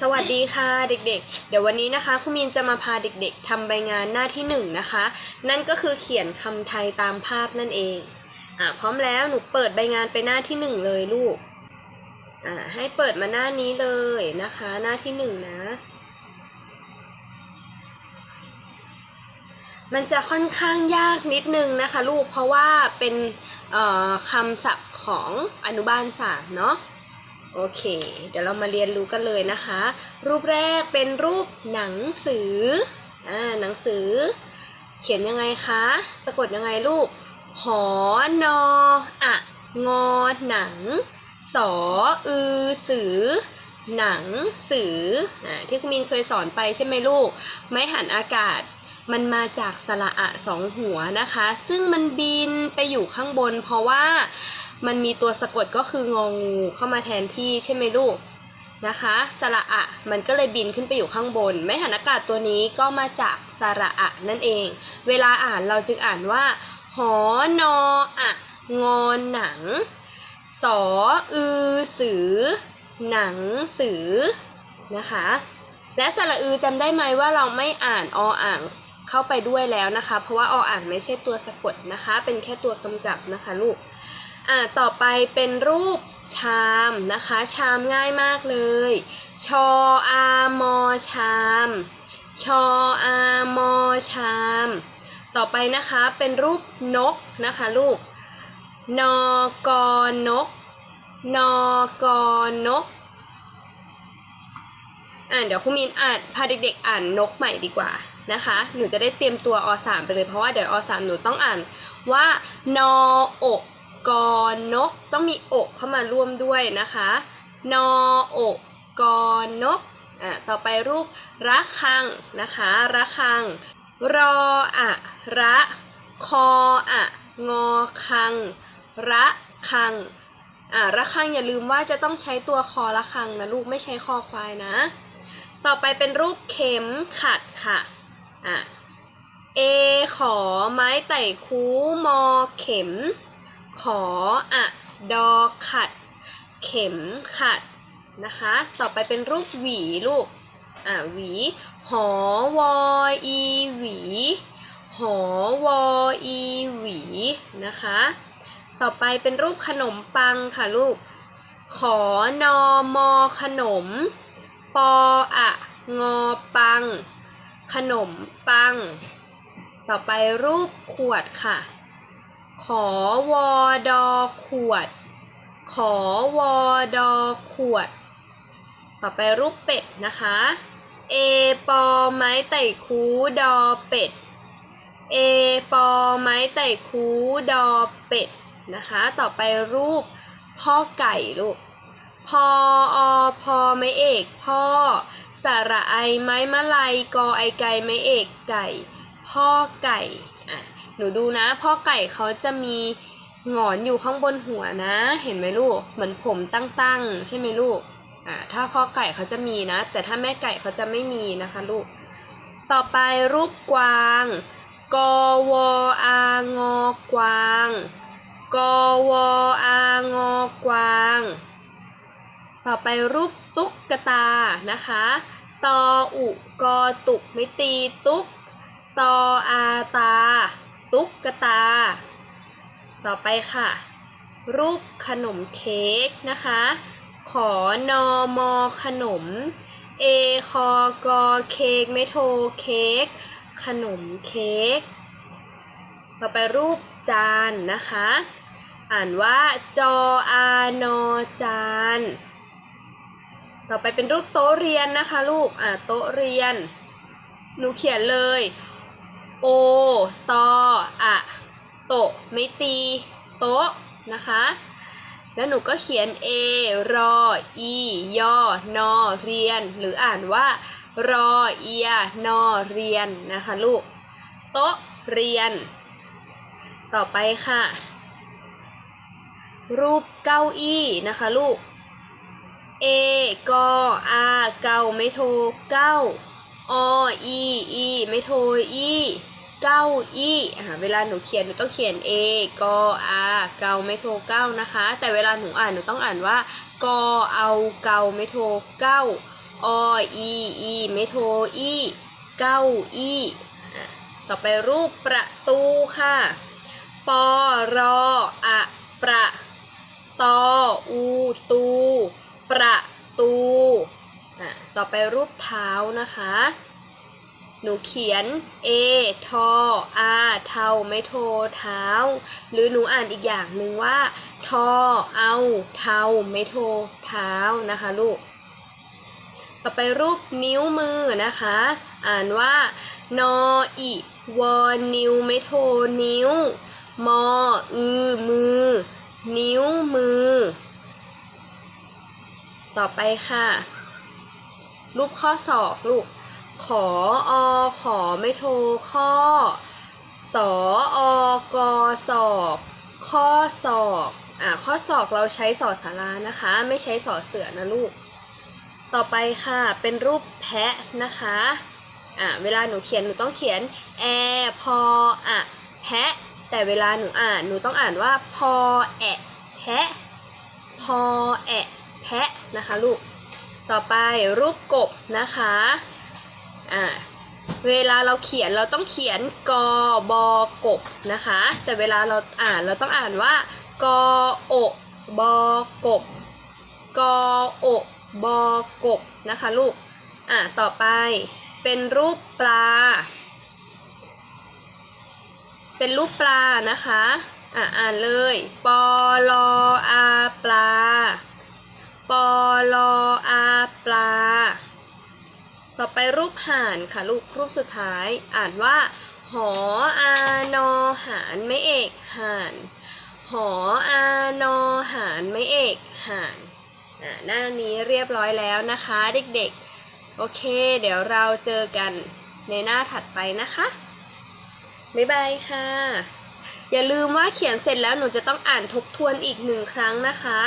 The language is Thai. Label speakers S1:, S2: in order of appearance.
S1: สวัสดีค่ะเด็กๆ เดี๋ยววันนี้นะคะคุณมีนจะมาพาเด็กๆทำใบงานหน้าที่หนึ่งนะคะ นั่นก็คือเขียนคำไทยตามภาพนั่นเองอ่าพร้อมแล้วหนูเปิดใบงานไปหน้าที่หนึ่งเลยลูกอ่าให้เปิดมาหน้านี้เลยนะคะ หน้าที่หนึ่งนะมันจะค่อนข้างยากนิดนึงนะคะ ลูกเพราะว่าเป็นคำศัพท์ของอนุบาลสามเนาะ โอเค เดี๋ยวเรามาเรียนรู้กันเลยนะคะ รูปแรกเป็นรูปหนังสืออ่าหนังสือ เขียนยังไงคะ สะกดยังไงลูก หอนออะงอหนัง สออือสือ หนังสืออ่าที่คุณมินเคยสอนไปใช่ไหมลูก ไม้หันอากาศมันมาจากสระอะสองหัวนะคะ ซึ่งมันบินไปอยู่ข้างบนเพราะว่า มันมีตัวสะกดก็คืององูเข้ามาแทนที่ใช่ไหมลูกนะคะสระอะมันก็เลยบินขึ้นไปอยู่ข้างบนไม้หันอากาศตัวนี้ก็มาจากสระอะนั่นเอง เวลาอ่านเราจึงอ่านว่า หอนออะงอหนัง สออือสือ หนังสือนะคะ และสระอือจำได้ไหมว่าเราไม่อ่านออ่างเข้าไปด้วยแล้วนะคะ เพราะว่าออ่างไม่ใช่ตัวสะกดนะคะ เป็นแค่ตัวกำกับนะคะลูก อ่าต่อไปเป็นรูปชามนะคะ ชามง่ายมากเลย ชออามอชาม ชออามอชาม ต่อไปนะคะเป็นรูปนกนะคะลูกนอกอนกนอกอนก อ่าเดี๋ยวคุณมีนอ่านพาเด็กๆอ่านนกใหม่ดีกว่านะคะ หนูจะได้เตรียมตัวอสามไปเลยเพราะว่าเดี๋ยวอสามหนูต้องอ่านว่านออก กอนกต้องมีอกเข้ามาร่วมด้วยนะคะ นออกกอนกอ่าต่อไปรูประฆังนะคะระฆัง รออะระคออะงอคัง ระคังอ่าระฆังอย่าลืมว่าจะต้องใช้ตัวคอระฆังนะลูกไม่ใช้คอควายนะ ต่อไปเป็นรูปเข็มขัดค่ะอะเอขอไม้ไต่คูมอเข็ม ขออะดอขัด เข็มขัดนะคะ ต่อไปเป็นรูปหวีลูก อะหวี หอวออีหวี หอวออีหวีนะคะ ต่อไปเป็นรูปขนมปังค่ะลูก ขอนอมอขนม ปออะงอปัง ขนมปัง ต่อไปรูปขวดค่ะ ขอวอดอขวด ขอวอดอขวด ต่อไปรูปเป็ดนะคะ เอปอไม้ไต่คูดอเป็ด เอปอไม้ไต่คูดอเป็ดนะคะ ต่อไปรูปพ่อไก่ลูกพออพอไม้เอกพ่อสระไอไม้มะลัยกอไอไก่ไม้เอกไก่ พ่อไก่ หนูดูนะพ่อไก่เขาจะมีหงอนอยู่ข้างบนหัวนะ เห็นไหมลูก เหมือนผมตั้งๆ ใช่ไหมลูก อ่า ถ้าพ่อไก่เขาจะมีนะ แต่ถ้าแม่ไก่เขาจะไม่มีนะคะลูก ต่อไปรูปกวาง กวอางอกวาง กวอางอกวาง ต่อไปรูปตุ๊กตานะคะ ตออุกอตุกไม่ตีตุ๊ก ตออาตา ตุ๊กตา ต่อไปค่ะ รูปขนมเค้กนะคะ ขอนอมอขนม เอคอกอเค้กไม่โทเค้กขนมเค้ก ต่อไปรูปจานนะคะ อ่านว่าจออานอจาน ต่อไปเป็นรูปโต๊ะเรียนนะคะ ลูก อ่าโต๊ะเรียน หนูเขียนเลย โอตออะโตไม่ตีโต๊ะนะคะ แล้วหนูก็เขียน A รอ อียอนอเรียน หรืออ่านว่า รอเอียนอเรียนนะคะลูก โต๊ะเรียน ต่อไปค่ะ รูปเก้าอี้นะคะลูก เอกออาเก้าไม่โทเก้าออีอีไม่โทอี เก้าอี้เวลาหนูเขียนหนูต้องเขียนเอกออาเกาไม่โทเก้านะคะ แต่เวลาหนูอ่านหนูต้องอ่านว่ากอเอาเกาไม่โทเก้าออีอีไม่โทอีเก้าอีอะต่อไปรูปประตูค่ะปอรออะประตออูตู ประตู ต่อไปรูปเท้านะคะ หนูเขียน A ทออาเทาไม่โทเท้า หรือหนูอ่านอีกอย่างหนึ่งว่าทอเอาเทาไม่โทเท้านะคะลูก ต่อไปรูปนิ้วมือนะคะ อ่านว่านออิวอนิ้วไม่โทนิ้ว มออือมือ นิ้วมือ ต่อไปค่ะ รูปข้อศอกลูก ขออขอไม่โทข้อ สออกอศอกข้อศอกอ่าข้อศอกเราใช้สอสารานะคะ ไม่ใช้สอเสือนะลูก ต่อไปค่ะเป็นรูปแพะนะคะอ่าเวลาหนูเขียนหนูต้องเขียนแอพออะแพะ แต่เวลาหนูอ่านหนูต้องอ่านว่าพอแอะแพะพอแอะแพะนะคะลูก ต่อไปรูปกบนะคะ อ่าเวลาเราเขียนเราต้องเขียนกบอกบนะคะ แต่เวลาเราอ่านเราต้องอ่านว่ากอโอบอกบกอโอบอกบนะคะลูกอ่าต่อไปเป็นรูปปลา เป็นรูปปลานะคะอ่าอ่านเลยปอลออาปลาปอลออาปลา ต่อไปรูปห่านค่ะลูกรูปสุดท้าย อ่านว่าหออานอหารไม่เอกห่านหออานอหารไม่เอกห่านอ่าหน้านี้เรียบร้อยแล้วนะคะเด็กๆ โอเค เดี๋ยวเราเจอกันในหน้าถัดไปนะคะ บ๊ายบายค่ะ อย่าลืมว่าเขียนเสร็จแล้วหนูจะต้องอ่านทบทวนอีกหนึ่งครั้งนะคะ